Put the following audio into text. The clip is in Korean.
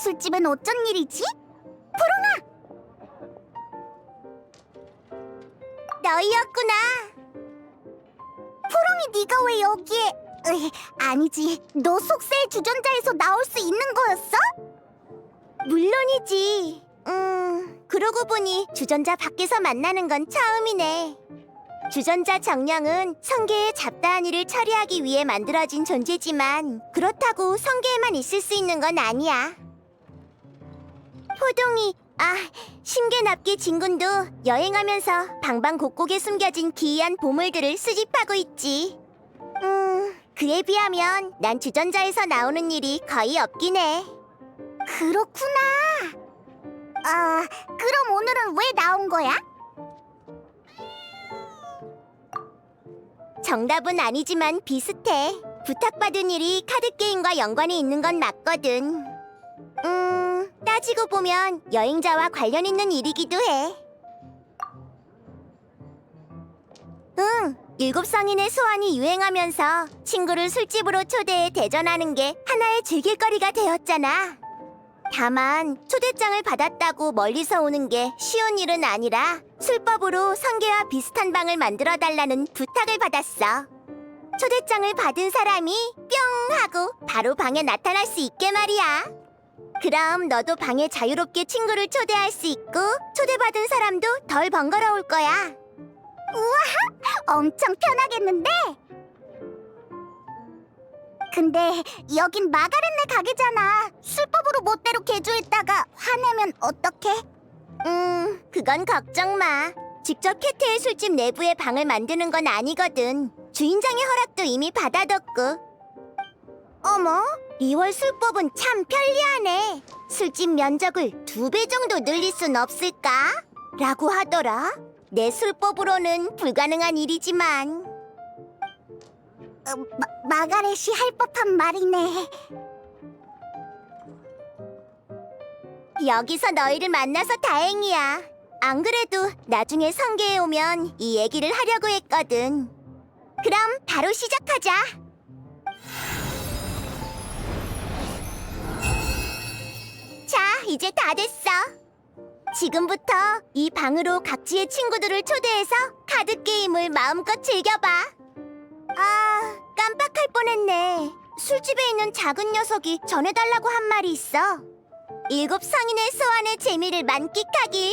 술집엔 어쩐 일이지? 푸롱아! 너희였구나. 푸롱이 네가 왜 여기에? 으이, 아니지. 너 속세의 주전자에서 나올 수 있는 거였어? 물론이지. 음, 그러고 보니 주전자 밖에서 만나는 건 처음이네. 주전자 정령은 성계의 잡다한 일을 처리하기 위해 만들어진 존재지만 그렇다고 성계에만 있을 수 있는 건 아니야. 호동이, 아, 심계납기 진군도 여행하면서 방방곡곡에 숨겨진 기이한 보물들을 수집하고 있지. 음, 그에 비하면 난 주전자에서 나오는 일이 거의 없긴 해. 그렇구나. 아, 그럼 오늘은 왜 나온 거야? 정답은 아니지만 비슷해. 부탁받은 일이 카드 게임과 연관이 있는 건 맞거든. 음, 따지고 보면 여행자와 관련 있는 일이기도 해. 응, 일곱 성인의 소환이 유행하면서 친구를 술집으로 초대해 대전하는 게 하나의 즐길거리가 되었잖아. 다만 초대장을 받았다고 멀리서 오는 게 쉬운 일은 아니라 술법으로 성계와 비슷한 방을 만들어 달라는 부탁을 받았어. 초대장을 받은 사람이 뿅 하고 바로 방에 나타날 수 있게 말이야. 그럼 너도 방에 자유롭게 친구를 초대할 수 있고 초대받은 사람도 덜 번거로울 거야. 우와, 엄청 편하겠는데? 근데 여긴 마가렛네 가게잖아. 술법으로 멋대로 개조했다가 화내면 어떡해? 음, 그건 걱정 마. 직접 캐테의 술집 내부에 방을 만드는 건 아니거든. 주인장의 허락도 이미 받아뒀고. 어머, 리월 술법은 참 편리하네. 술집 면적을 두 배 정도 늘릴 순 없을까? 라고 하더라. 내 술법으로는 불가능한 일이지만. 어, 마, 마가렛이 할 법한 말이네. 여기서 너희를 만나서 다행이야. 안 그래도 나중에 성계에 오면 이 얘기를 하려고 했거든. 그럼 바로 시작하자. 이제 다 됐어. 지금부터 이 방으로 각지의 친구들을 초대해서 카드 게임을 마음껏 즐겨봐. 아, 깜빡할 뻔했네. 술집에 있는 작은 녀석이 전해달라고 한 말이 있어. 일곱 성인의 소환의 재미를 만끽하길.